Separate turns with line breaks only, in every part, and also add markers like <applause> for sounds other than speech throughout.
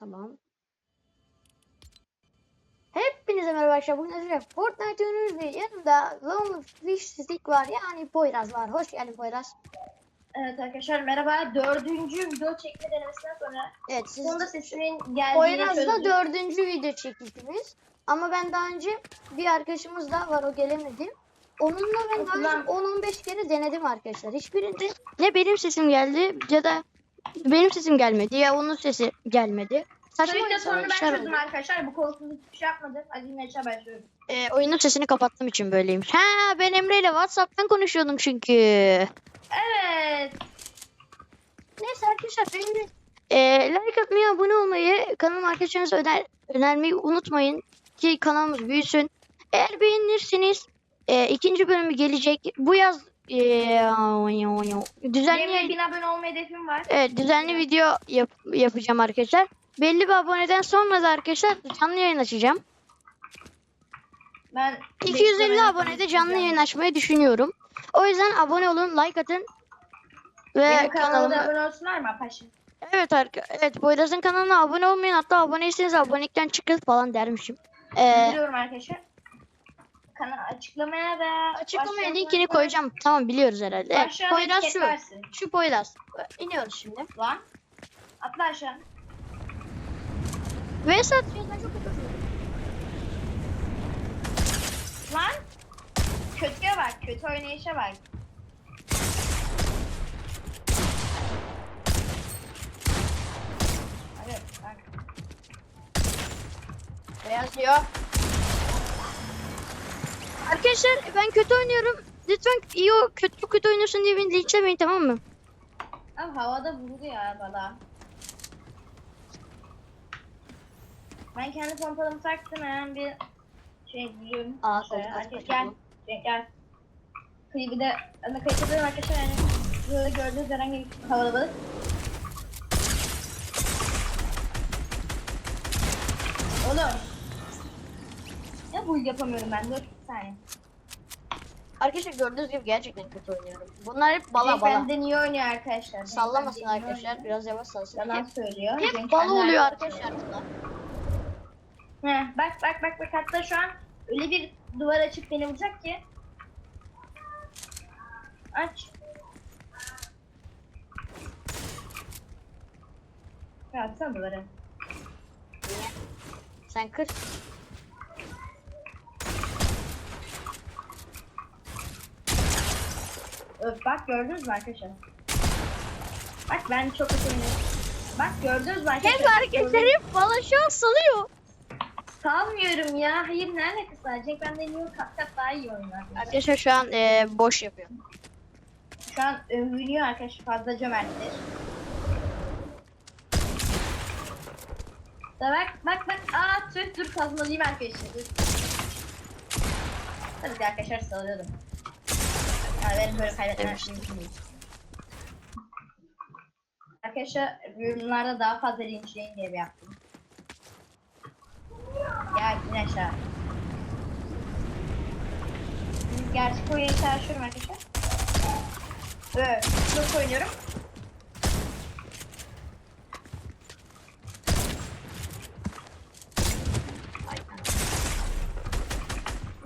Tamam. Hepinize merhaba arkadaşlar. Bugün sizlerle Fortnite oynuyoruz. Yanımda Lonely Fish Stick var. Yani Poyraz var. Hoş geldin Poyraz.
Evet arkadaşlar merhaba. Dördüncü video çekme denemesinden sonra
Evet siz
sonunda sesimin geldiğini
Poyraz'da dördüncü video çekişimiz. Ama ben daha önce bir arkadaşımız daha var. O gelemedi. Onunla ben daha önce
Ulan.
10-15 kere denedim arkadaşlar. Hiçbirinde ne benim sesim geldi ya da benim sesim gelmedi ya onun sesi gelmedi. Saçma sapan
sonra ben çözdüm
oldu.
arkadaşlar. Bu kolsuz hiçbir şey yapmadım. Yine aşağı başlıyorum.
Ee, oyunun sesini kapattığım için böyleymiş. Ha ben Emre ile WhatsApp'tan konuşuyordum çünkü.
Evet.
Neyse arkadaşlar benim ee, like atmayı, abone olmayı, kanalıma arkadaşlarınıza öner önermeyi unutmayın ki kanalımız büyüsün. Eğer beğenirseniz ee, ikinci bölümü gelecek. Bu yaz düzenli
Benim 1000 abone olma hedefim var.
evet, düzenli video yap- yapacağım arkadaşlar. Belli bir aboneden sonra da arkadaşlar canlı yayın açacağım.
Ben
250
beklemeden
abonede canlı yayın açmayı düşünüyorum. O yüzden abone olun, like atın. Ve
Benim kanalıma
kanalıma...
abone olsunlar mı Apaşım?
Evet arka... Evet Boyraz'ın kanalına abone olmayın. Hatta aboneyseniz abonelikten çıkın falan dermişim. Ee,
Biliyorum arkadaşlar. Kanal açıklamaya da
açıklamaya linkini koyacağım. Tamam biliyoruz herhalde. Evet,
Aşağıda
Poyraz şu.
versin.
Şu Poyraz. İniyoruz şimdi.
Lan. Atla aşağı.
Ve satacağız. Ben çok kötü
Lan. Kötüye bak. Kötü oynayışa bak. Hadi bak.
Beyaz diyor. Arkadaşlar ben kötü oynuyorum. Lütfen iyi o kötü çok kötü oynuyorsun diye beni linçlemeyin tamam mı?
Abi havada vurdu ya bala. Ben kendi pompalımı taktım hemen bir şey diyorum.
Aa,
Şöyle,
koltuk
herkes
açmak
gel.
lazım.
Gel. gel. Klibi de ana kayıt ediyorum arkadaşlar yani. Böyle gördüğünüz herhangi bir havalı balık. Oğlum. Ya bu yapamıyorum ben dur bir saniye.
Arkadaşlar gördüğünüz gibi gerçekten kötü oynuyorum. Bunlar hep bala
Cenk
bala.
benden iyi oynuyor arkadaşlar.
Sallamasın
benden iyi
arkadaşlar.
oynuyor.
Biraz yavaş salsın.
Yalan
Hep,
söylüyor.
hep
Cenk
bala oluyor arkadaşlar bunlar.
Heh, bak bak bak bak hatta şu an öyle bir duvar açıp beni vuracak ki. Aç. Ya açsana duvarı.
Sen kır.
Öf bak gördünüz mü arkadaşlar? Bak ben çok oynuyorum. Bak gördünüz mü arkadaşlar?
Hep hareketleri hep bala şu an salıyor.
Salmıyorum ya. Hayır ne alakası var? Cenk benden iyi kat kat daha iyi oynuyor. arkadaşlar.
Arkadaşlar şu an eee, boş yapıyor.
Şu an övünüyor arkadaşlar fazla cömerttir. Da bak bak bak aa tüh dur kazmalıyım arkadaşlar dur. Tabii ki arkadaşlar salıyordum. Yani benim böyle kaybetmem değil. Arkadaşlar yorumlarda daha fazla linçleyin diye bir yaptım. Gel in aşağı. Gerçek oyunu çalışıyorum arkadaşlar. Evet, çok oynuyorum.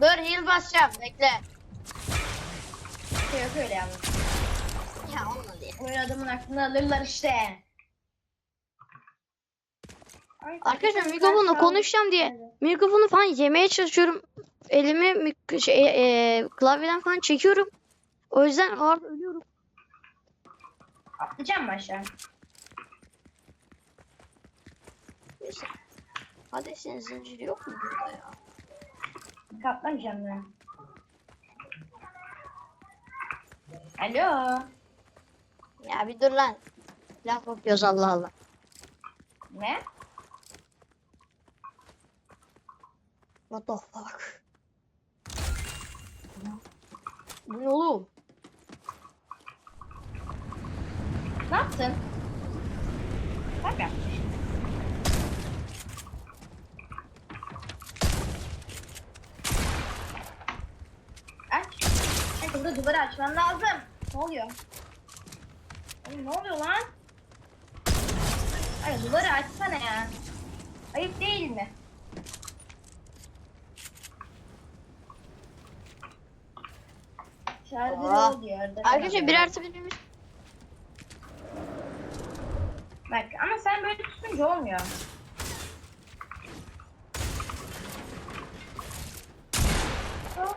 Dur heal basacağım bekle.
Yok öyle yalnız.
Ya olmadı ya.
Adamın aklını alırlar işte.
Arkadaşlar
an-
konuşacağım diye mikrofonu falan yemeye çalışıyorum. Elimi şey, eee, klavyeden falan çekiyorum. O yüzden ağır ölüyorum.
Atlayacağım mı aşağı?
Neyse. Hadi senin zinciri yok mu burada ya?
Katlamayacağım ben. Alo.
Ya bir dur lan. Laf bakıyoruz Allah Allah.
Ne?
What the fuck? Bu ne oğlum?
Ne yaptın? Bak yapmış. Kanka duvarı açman lazım. Ne oluyor? Oğlum ne oluyor lan? Ay duvarı açsana ya. Ayıp değil mi? Şarjı
ne
oluyor?
Arkadaşlar bir artı bir.
Bak ama sen böyle tutunca olmuyor. Oh,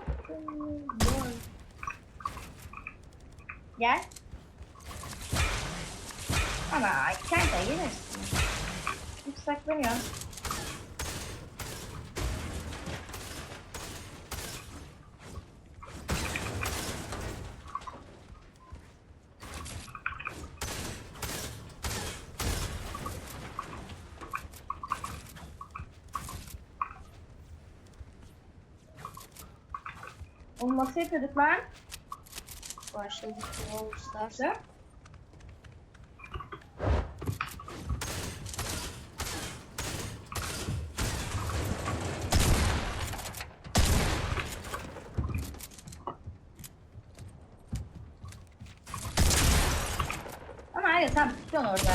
Gel. Ama kanka yenirsin. Hiç saklanıyor. Onu nasıl yapıyorduk lan?
Başladık. All Stars.
Nasıl? Ama hayır sen tutuyorsun orada.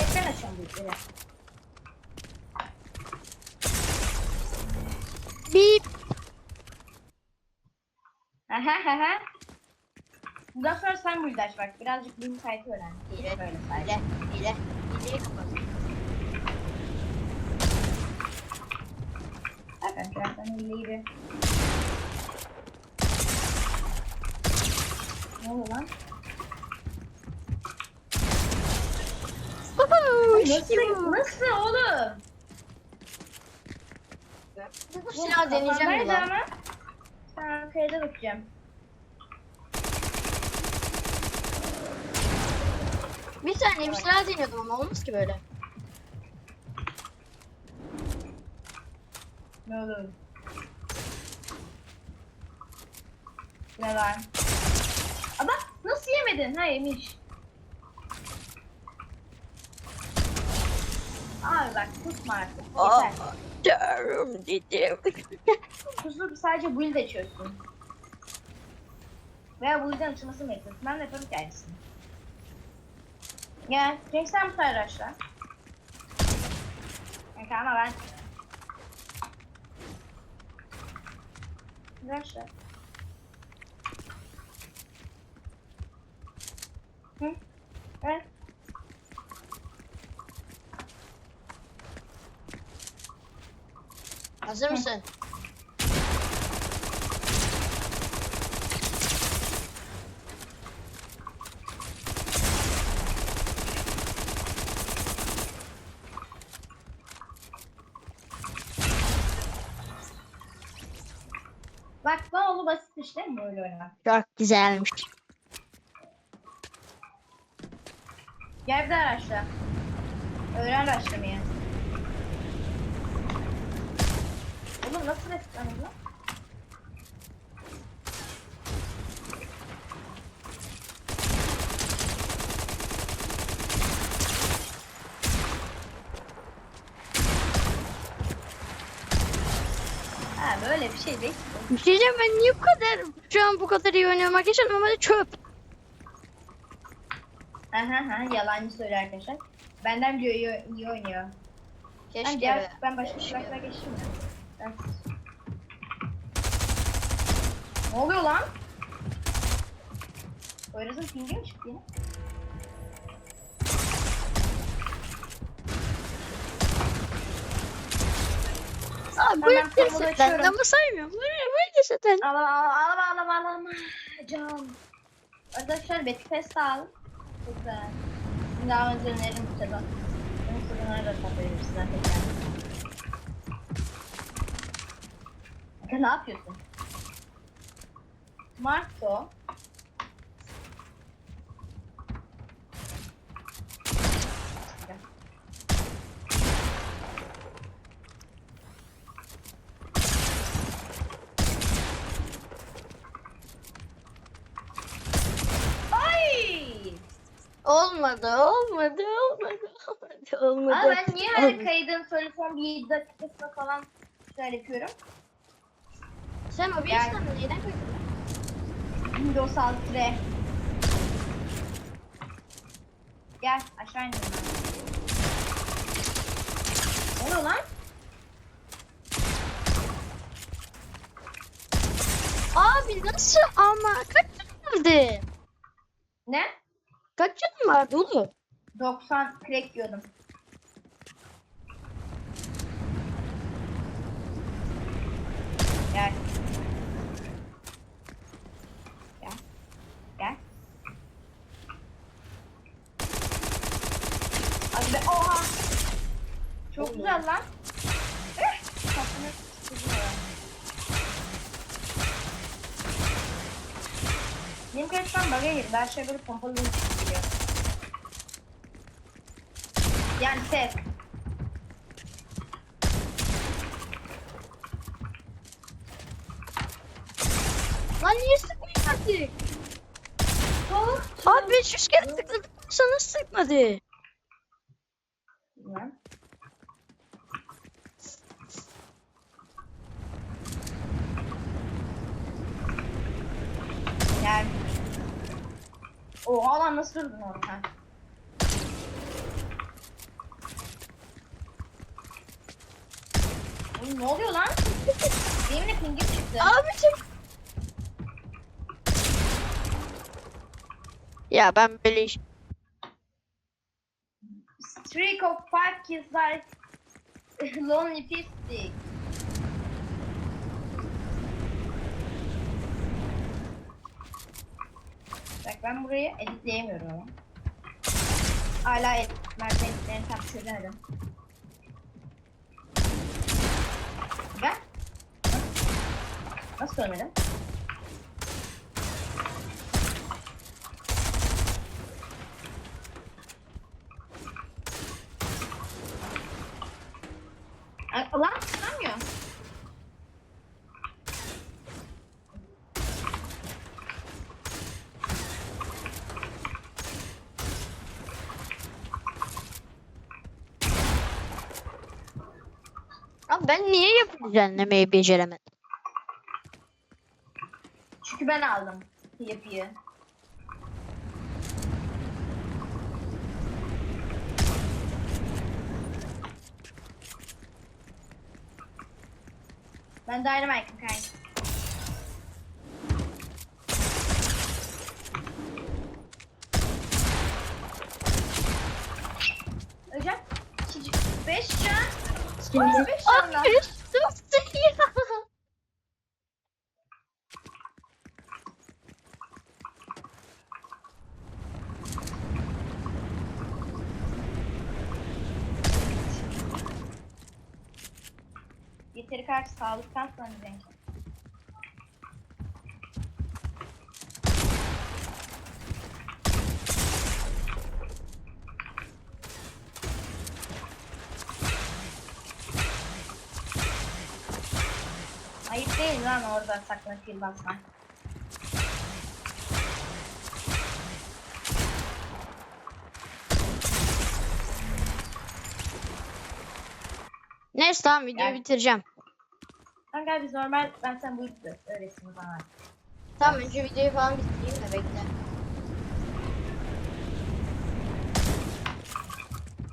Ekran açıyorum bu işleri.
Bip.
Aha aha. Bundan sonra sen bu aç bak. Birazcık bu sayfı öğren.
Hile.
Böyle sadece.
Hile. Hileyi kapat.
Arkadaşlar ben hileyi bir... Ne oluyor lan? Nasıl, nasıl oğlum?
Bu silah deneyeceğim
Kafamdaydı
lan?
ama. Sen kayda bakacağım.
Bir saniye bir silah deniyordum ama olmaz ki böyle.
Ne olur? Ne var? Ama nasıl yemedin? Ha yemiş. Abi bak kusma artık. Yeter.
Canım dedim. <laughs>
Kusup sadece build açıyorsun. Veya build'den açılması mı yapıyorsun? Ben de yaparım ki aynısını. Gel. Cenk sen bu tarafa açla. Kanka ama ben... Güzel şey. Hı? Evet.
Hazır mısın?
Bak ne oldu basitmiş değil mi böyle oynamak?
Çok güzelmiş.
Gel bir daha araçla. Öğren araçlamayı. Oğlum nasıl resmen lan? Ha böyle bir şey değil.
Bir şey diyeceğim ben niye bu kadar şu an bu kadar iyi oynuyorum arkadaşlar normalde çöp.
Aha ha yalancı söyle arkadaşlar. Benden diyor iyi, iyi oynuyor. Ben,
Keşke
gel,
be.
ben başka silahlara geçeyim mi? Ben... Ne oluyor lan? Poyraz'ın pingi mi çıktı yine?
Aa, bu
Tamam,
hep
tamam,
cesetler
açıyorum.
ama saymıyorum. Bu ne bu cesetler?
Ağlama ağlama ağlama ağlama. Can. Arkadaşlar Betty Fest al. Güzel. Daha önce bu sezon. Bu sezonları da arkadaşlar. Kanka ne yapıyorsun? Marto. Ay!
Olmadı, olmadı, olmadı, olmadı, olmadı.
Ama ben niye
Olmadı.
kaydın sonra son bir 7 dakikasına falan şöyle yapıyorum?
Sen o bir
Yani-
işlemi neyden koydun?
Windows 6 R. Gel aşağı ben. Ne oluyor lan?
Abi nasıl ama kaç vardı?
Ne?
Kaç canın vardı oğlum?
90 crack diyordum. Gel. Gel. Gel. Hadi be. Oha. Çok
Oğlum.
güzel lan. Eh, kafana sıkıntı var. Benim kaçtan bug'a girdi. Her şey böyle pompalı Yani ses.
Lan niye sıkmıyor artık? Abi 500 kere tıkladım sana sıkmadı.
Bilmem. Gel. Oha lan nasıl durdun orada? Oğlum ne oluyor lan? <laughs> Benim de pingim çıktı.
Abicim. Ya ben böyle iş...
Streak of five kills like <laughs> lonely fifty. Bak ben burayı editleyemiyorum ama. Hala edit, Mert editlerini tam çözemedim. Ben? Nasıl ölmedim? Ay, Lan tutamıyor.
Abi ben niye yapı düzenlemeyi beceremedim?
Çünkü ben aldım yapıyı. Ben Dynamite'ım kanka.
Şimdi... Abi sus ya.
Yeteri karşı sağlıktan sonra renk. Ayıp değil lan orada saklanıp fil basmak.
Neyse tamam videoyu
Gel.
bitireceğim.
Kanka biz normal ben sen bu yüzden öylesin bana.
Tamam önce videoyu falan bitireyim de bekle.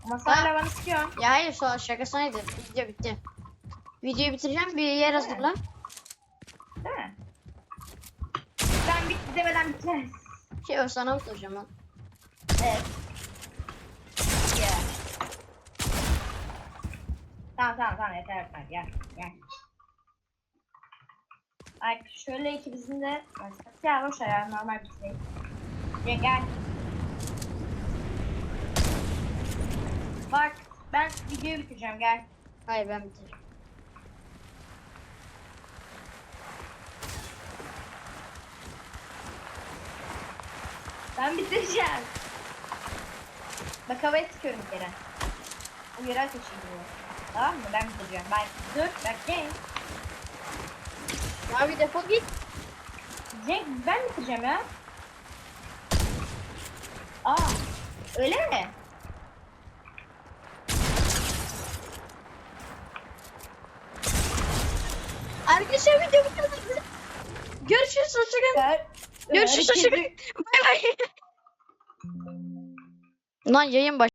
Ama sen hala bana sıkıyorsun.
Ya hayır sonra şakasıydı. Video bitti. Videoyu bitireceğim bir yer hazırla.
Değil mi? Ben bitti demeden bitmez.
Şey o sana mı soracağım lan?
Evet. Yeah. Tamam tamam tamam yeter yeter gel gel. Ay şöyle ikimizin de. Ya boş ver ya normal bir şey. Gel gel. Bak ben videoyu bitireceğim gel.
Hayır ben bitireceğim.
Ben bitireceğim. Bak havaya sıkıyorum bir kere. Bu yerel kaçıyor bu. Tamam mı? Ben bitireceğim. Bak dur bak Cenk.
Abi defol git.
Cenk ben bitireceğim ya. Aa öyle mi?
Arkadaşlar video kadar. Görüşürüz hoşçakalın.
Ben,
Görüşürüz hoşçakalın. Bay bay. Lan yayın baş.